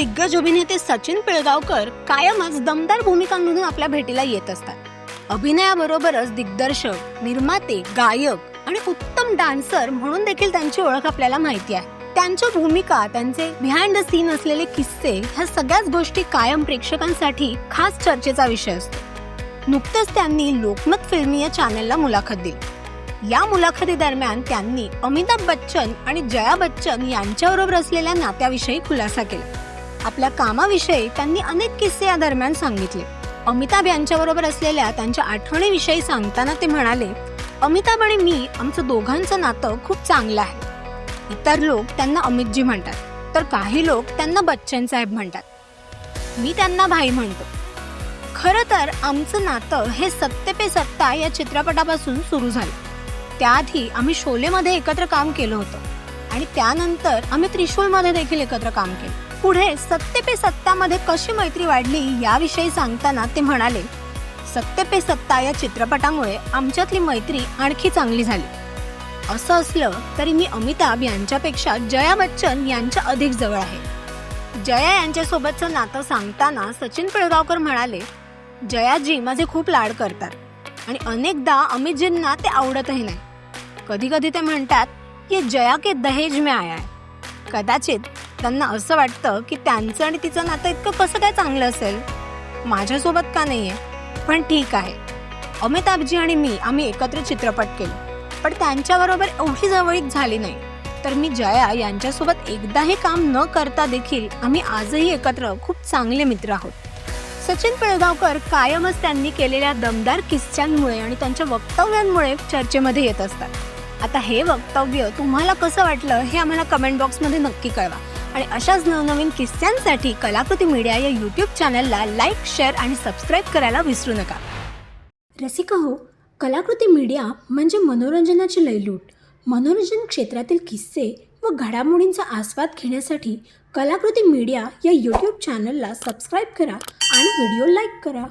दिग्गज अभिनेते सचिन पिळगावकर कायमच दमदार भूमिकांमधून आपल्या भेटीला येत असतात. अभिनयाबरोबरच दिग्दर्शक निर्माते गायक आणि उत्तम डान्सर म्हणून देखील त्यांची ओळख आपल्याला माहिती आहे. त्यांच्या भूमिका त्यांचे बिहाइंड द सीन असलेले किस्से ह्या सगळ्याच गोष्टी कायम प्रेक्षकांसाठी खास चर्चेचा विषय असतो. नुकतंच त्यांनी लोकमत फिल्मी या चॅनलला मुलाखत दिली. या मुलाखती दरम्यान त्यांनी अमिताभ बच्चन आणि जया बच्चन यांच्याबरोबर असलेल्या नात्याविषयी खुलासा केला. आपल्या कामाविषयी त्यांनी अनेक किस्से या दरम्यान सांगितले. अमिताभ यांच्याबरोबर असलेल्या त्यांच्या आठवणीविषयी सांगताना ते म्हणाले अमिताभ आणि मी आमचं दोघांचं नातं खूप चांगलं आहे. इतर लोक त्यांना अमितजी म्हणतात तर काही लोक त्यांना बच्चन साहेब म्हणतात. मी त्यांना भाई म्हणतो. खरं तर आमचं नातं हे सत्य पे सत्ता या चित्रपटापासून सुरू झालं. त्याआधी आम्ही शोलेमध्ये एकत्र काम केलं होतं आणि त्यानंतर आम्ही त्रिशूलमध्ये देखील एकत्र काम केलं. पुढे सत्य पे सत्तामध्ये कशी मैत्री वाढली याविषयी सांगताना ते म्हणाले सत्य पे सत्ता या चित्रपटामुळे आमच्यातली मैत्री आणखी चांगली झाली. असं असलं तरी मी अमिताभ यांच्यापेक्षा जया बच्चन यांच्या अधिक जवळ आहे. जया यांच्यासोबतचं नातं सांगताना सचिन पिळगावकर म्हणाले जयाजी माझे खूप लाड करतात आणि अनेकदा अमितजींना ते आवडतही नाही. कधी कधी ते म्हणतात की जया के दहेज में आया आहे कदाचित त्यांना असं वाटतं की त्यांचं आणि तिचं नातं इतकं कसं काय चांगलं असेल? माझ्यासोबत का नाही आहे पण ठीक आहे. अमिताभजी आणि मी आम्ही एकत्र चित्रपट केले. पण त्यांच्याबरोबर एवढी जवळीक झाली नाही. तर मी जया यांच्यासोबत एकदाही काम न करता देखील आम्ही आजही एकत्र खूप चांगले मित्र आहोत. सचिन पिळगावकर कायमच त्यांनी केलेल्या दमदार किस्स्यांमुळे आणि त्यांच्या वक्तव्यांमुळे चर्चेमध्ये येत असतात. आता हे वक्तव्य तुम्हाला कसं वाटलं हे आम्हाला कमेंट बॉक्समध्ये नक्की कळवा. आणि अशाच नवनवीन किस्स्यांसाठी कलाकृती मीडिया या यूट्यूब चॅनलला लाईक शेअर आणि सबस्क्राईब करायला विसरू नका. रसिका हो कलाकृती मीडिया म्हणजे मनोरंजनाची लयलूट. मनोरंजन क्षेत्रातील किस्से व घडामोडींचा आस्वाद घेण्यासाठी कलाकृती मीडिया या यूट्यूब चॅनलला सबस्क्राईब करा आणि व्हिडिओ लाईक करा.